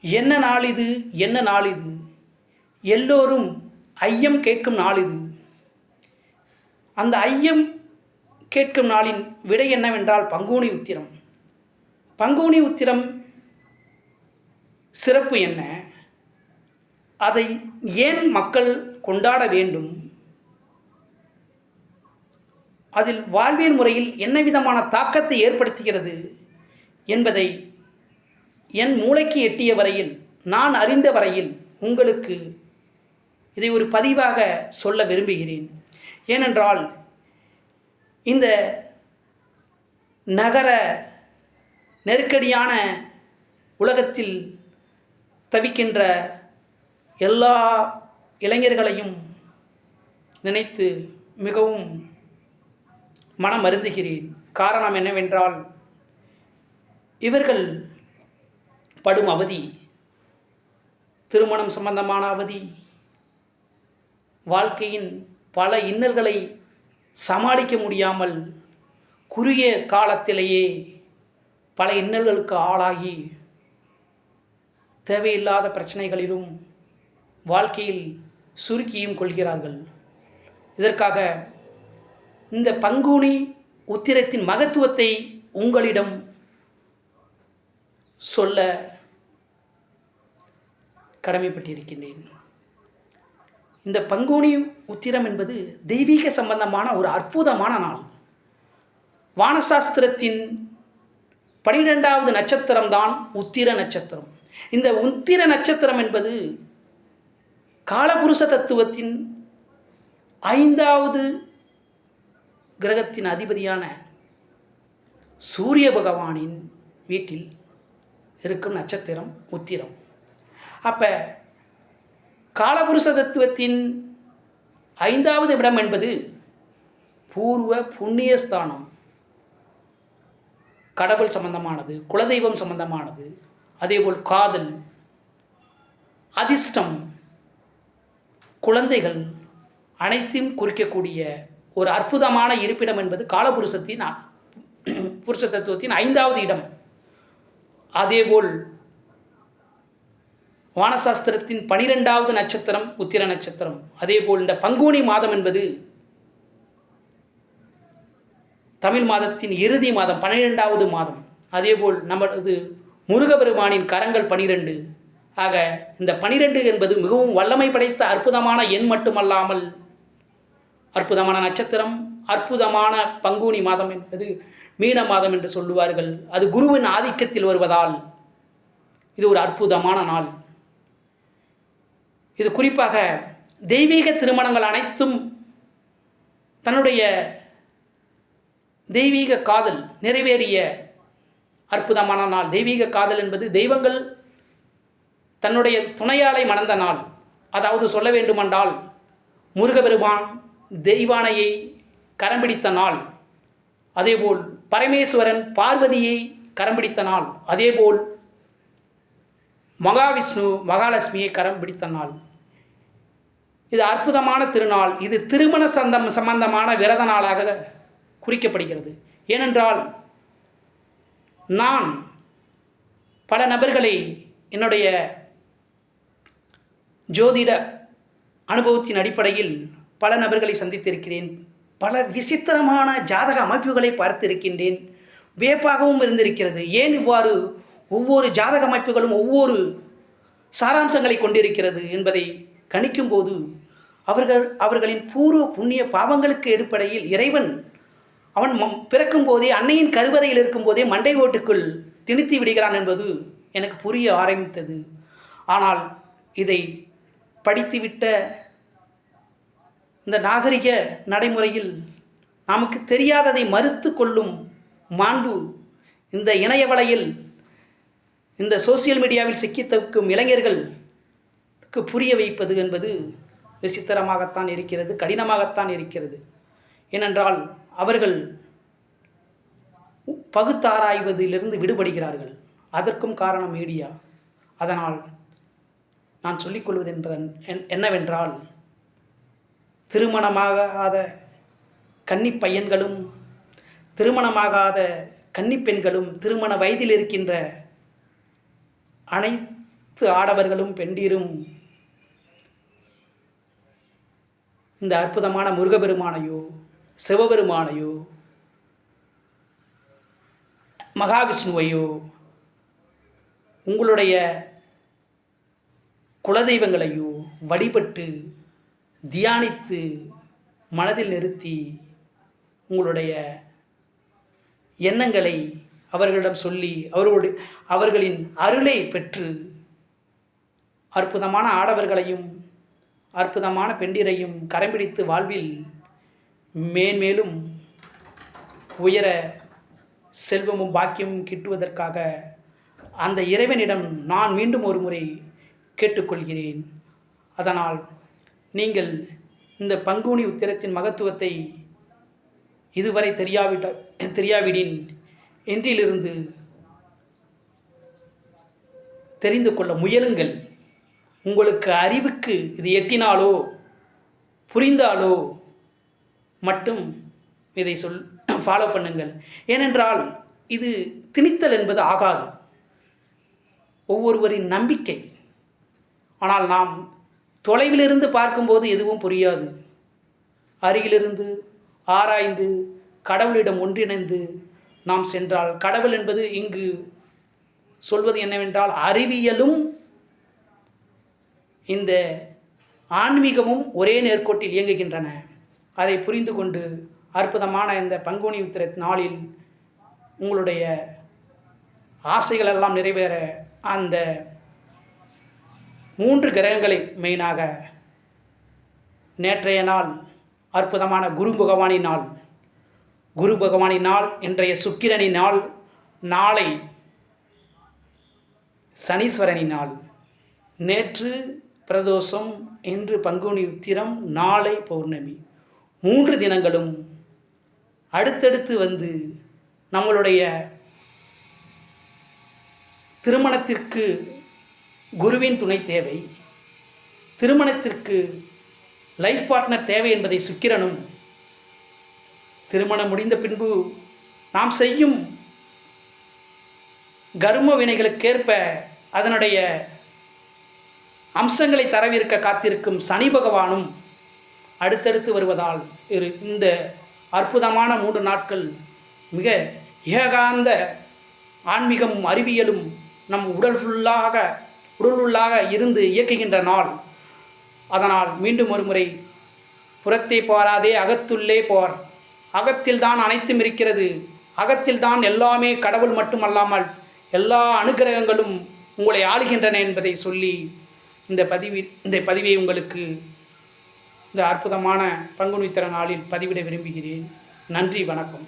என்ன நாள் இது என்ன நாள் இது எல்லோரும் ஐயம் கேட்கும் நாள் இது அந்த ஐயம் கேட்கும் நாளின் விடை என்னவென்றால் பங்குனி உத்திரம். பங்குனி உத்திரம் சிறப்பு என்ன? அதை ஏன் மக்கள் கொண்டாட வேண்டும்? அதில் வாழ்வியல் முறையில் என்ன விதமான தாக்கத்தை ஏற்படுத்துகிறது என்பதை என் மூளைக்கு எட்டிய வரையில் நான் அறிந்த வரையில் உங்களுக்கு இதை ஒரு பதிவாக சொல்ல விரும்புகிறேன். ஏனென்றால் இந்த நகர நெருக்கடியான உலகத்தில் தவிக்கின்ற எல்லா இளைஞர்களையும் நினைத்து மிகவும் மனம் அருந்துகிறேன் காரணம் என்னவென்றால் இவர்கள் படும் அவதி. திருமணம் சம்பந்தமான அவதி. வாழ்க்கையின் பல இன்னல்களை சமாளிக்க முடியாமல் குறுகிய காலத்திலேயே பல இன்னல்களுக்கு ஆளாகி தேவையில்லாத பிரச்சனைகளிலும் வாழ்க்கையில் சுருக்கியும் கொள்கிறார்கள். இதற்காக இந்த பங்குனி உத்திரத்தின் மகத்துவத்தை உங்களிடம் சொல்ல கடமைப்பட்டிருக்கின்றேன். இந்த பங்குனி உத்திரம் என்பது தெய்வீக சம்பந்தமான ஒரு அற்புதமான நாள். வானசாஸ்திரத்தின் பனிரெண்டாவது நட்சத்திரம்தான் உத்திர நட்சத்திரம். இந்த உத்திர நட்சத்திரம் என்பது காலபுருஷ தத்துவத்தின் ஐந்தாவது கிரகத்தின் அதிபதியான சூரிய பகவானின் வீட்டில் இருக்கும் நட்சத்திரம் உத்திரம். அப்போ காலபுருஷ தத்துவத்தின் ஐந்தாவது இடம் என்பது பூர்வ புண்ணியஸ்தானம் கடவுள் சம்பந்தமானது குலதெய்வம் சம்பந்தமானது அதேபோல் காதல் அதிர்ஷ்டம் குழந்தைகள் அனைத்தையும் குறிக்கக்கூடிய ஒரு அற்புதமான இருப்பிடம் என்பது காலபுருஷத்தின் புருஷ தத்துவத்தின் ஐந்தாவது இடம். அதேபோல் வானசாஸ்திரத்தின் பனிரெண்டாவது நட்சத்திரம் உத்திர நட்சத்திரம். அதேபோல் இந்த பங்குனி மாதம் என்பது தமிழ் மாதத்தின் இறுதி மாதம் பன்னிரெண்டாவது மாதம். அதேபோல் நமது முருகபெருமானின் கரங்கள் பனிரெண்டு. ஆக இந்த பனிரெண்டு என்பது மிகவும் வல்லமை படைத்த அற்புதமான எண் மட்டுமல்லாமல் அற்புதமான நட்சத்திரம் அற்புதமான பங்குனி மாதம் என்பது மீன மாதம் என்று சொல்லுவார்கள். அது குருவின் ஆதிக்கத்தில் வருவதால் இது ஒரு அற்புதமான நாள். இது குறிப்பாக தெய்வீக திருமணங்கள் அனைத்தும் தன்னுடைய தெய்வீக காதல் நிறைவேறிய அற்புதமான நாள். தெய்வீக காதல் என்பது தெய்வங்கள் தன்னுடைய துணையாளை மணந்த நாள். அதாவது சொல்ல வேண்டுமென்றால் முருகபெருமான் தெய்வானையை கரம் பிடித்த நாள். அதேபோல் பரமேஸ்வரன் பார்வதியை கரம் பிடித்த நாள். அதேபோல் மகாவிஷ்ணு மகாலட்சுமியை கரம் பிடித்த நாள். இது அற்புதமான திருநாள். இது திருமண சந்தம் சம்பந்தமான விரத நாளாக குறிக்கப்படுகிறது. ஏனென்றால் நான் பல நபர்களை என்னுடைய ஜோதிட அனுபவத்தின் அடிப்படையில் பல நபர்களை சந்தித்திருக்கிறேன். பல விசித்திரமான ஜாதக அமைப்புகளை பார்த்திருக்கின்றேன். வியப்பாகவும் இருந்திருக்கிறது. ஏன் இவ்வாறு ஒவ்வொரு ஜாதக அமைப்புகளும் ஒவ்வொரு சாராம்சங்களை கொண்டிருக்கிறது என்பதை கணிக்கும்போது அவர்கள் அவர்களின் பூர்வ புண்ணிய பாவங்களுக்கு அடிப்படையில் இறைவன் அவன் மம்- பிறக்கும் போதே அன்னையின் கருவறையில் இருக்கும்போதே மண்டை ஓட்டுக்குள் திணித்து விடுகிறான் என்பது எனக்கு புரிய ஆரம்பித்தது. ஆனால் இதை படித்துவிட்ட இந்த நாகரிக நடைமுறையில் நமக்கு தெரியாததை மறுத்து கொள்ளும் மாண்பு இந்த இணைய வலையில் இந்த சோசியல் மீடியாவில் சிக்கி தவிக்கும் இளைஞர்களுக்கு புரிய வைப்பது என்பது விசித்திரமாகத்தான் இருக்கிறது கடினமாகத்தான் இருக்கிறது. ஏனென்றால் அவர்கள் பகுத்தாராய்வதிலிருந்து விடுபடுகிறார்கள். அதற்கும் காரணம் மீடியா. அதனால் நான் சொல்லிக்கொள்வது என்பதன் என்- என்னவென்றால் திருமணமாகாத கன்னிப்பையன்களும் திருமணமாகாத கன்னிப்பெண்களும் திருமண வயதில் இருக்கின்ற அனைத்து அனைத்து ஆடவர்களும் பெண்டீரும். இந்த அற்புதமான முருகபெருமானையோ சிவபெருமானையோ மகாவிஷ்ணுவையோ உங்களுடைய குலதெய்வங்களையோ வழிபட்டு தியானித்து மனதில் நிறுத்தி உங்களுடைய எண்ணங்களை அவர்களிடம் சொல்லி அவர்களுடைய அவர்களின் அருளை பெற்று அற்புதமான ஆடவர்களையும் அற்புதமான பெண்டிரையும் கரம்பிடித்து வாழ்வில் மேன்மேலும் உயர செல்வமும் பாக்கியமும் கிட்டுவதற்காக அந்த இறைவனிடம் நான் மீண்டும் ஒரு முறை கேட்டுக்கொள்கிறேன். அதனால் நீங்கள் இந்த பங்குனி உத்திரத்தின் மகத்துவத்தை இதுவரை தெரியாவிட்ட தெரியாவிடின் இன்றிலிருந்து தெரிந்து கொள்ள முயலுங்கள். உங்களுக்கு அறிவுக்கு இது எட்டினாலோ புரிந்தாலோ மட்டும் இதை சொல் ஃபாலோ பண்ணுங்கள். ஏனென்றால் இது திணித்தல் என்பது ஆகாது. ஒவ்வொருவரின் நம்பிக்கை. ஆனால் நாம் தொலைவிலிருந்து பார்க்கும்போது எதுவும் புரியாது. அருகிலிருந்து ஆராய்ந்து கடவுளிடம் ஒன்றிணைந்து நாம் சென்றால் கடவுள் என்பது இங்கு சொல்வது என்னவென்றால் அறிவியலும் இந்த ஆன்மீகமும் ஒரே நேர்கோட்டில் இயங்குகின்றன. அதை புரிந்து கொண்டு அற்புதமான இந்த பங்குனி உத்திர நாளில் உங்களுடைய ஆசைகளெல்லாம் நிறைவேற அந்த மூன்று கிரகங்களை மெயினாக. நேற்றைய நாள் அற்புதமான குரு பகவானின் நாள் குரு பகவானின் நாள் இன்றைய சுக்கிரனின் நாள் நாளை சனீஸ்வரனின் நாள் நேற்று பிரதோஷம் இன்று பங்குனி உத்திரம் நாளை பௌர்ணமி. மூன்று தினங்களும் அடுத்தடுத்து வந்து நம்மளுடைய திருமணத்திற்கு குருவின் துணை தேவை. திருமணத்திற்கு லைஃப் பார்ட்னர் தேவை என்பதை சுக்கிரனும் திருமணம் முடிந்த பின்பு நாம் செய்யும் கர்ம வினைகளுக்கேற்ப அதனுடைய அம்சங்களை தரவிருக்க காத்திருக்கும் சனி பகவானும் அடுத்தடுத்து வருவதால் இரு இந்த அற்புதமான மூன்று நாட்கள் மிக ஏகாந்த ஆன்மீகமும் அறிவியலும் நம் உடல் ஃபுல்லாக உருளுள்ளாக இருந்து இயக்குகின்ற நாள். அதனால் மீண்டும் ஒரு முறை புறத்தே பாராதே அகத்துள்ளே போர். அகத்தில்தான் அனைத்தும் இருக்கிறது. அகத்தில்தான் எல்லாமே கடவுள் மட்டுமல்லாமல் எல்லா அனுகிரகங்களும் உங்களை ஆளுகின்றன என்பதை சொல்லி இந்த பதிவில் இந்த பதிவை உங்களுக்கு இந்த அற்புதமான பங்குனித்திற நாளில் பதிவிட விரும்புகிறேன். நன்றி வணக்கம்.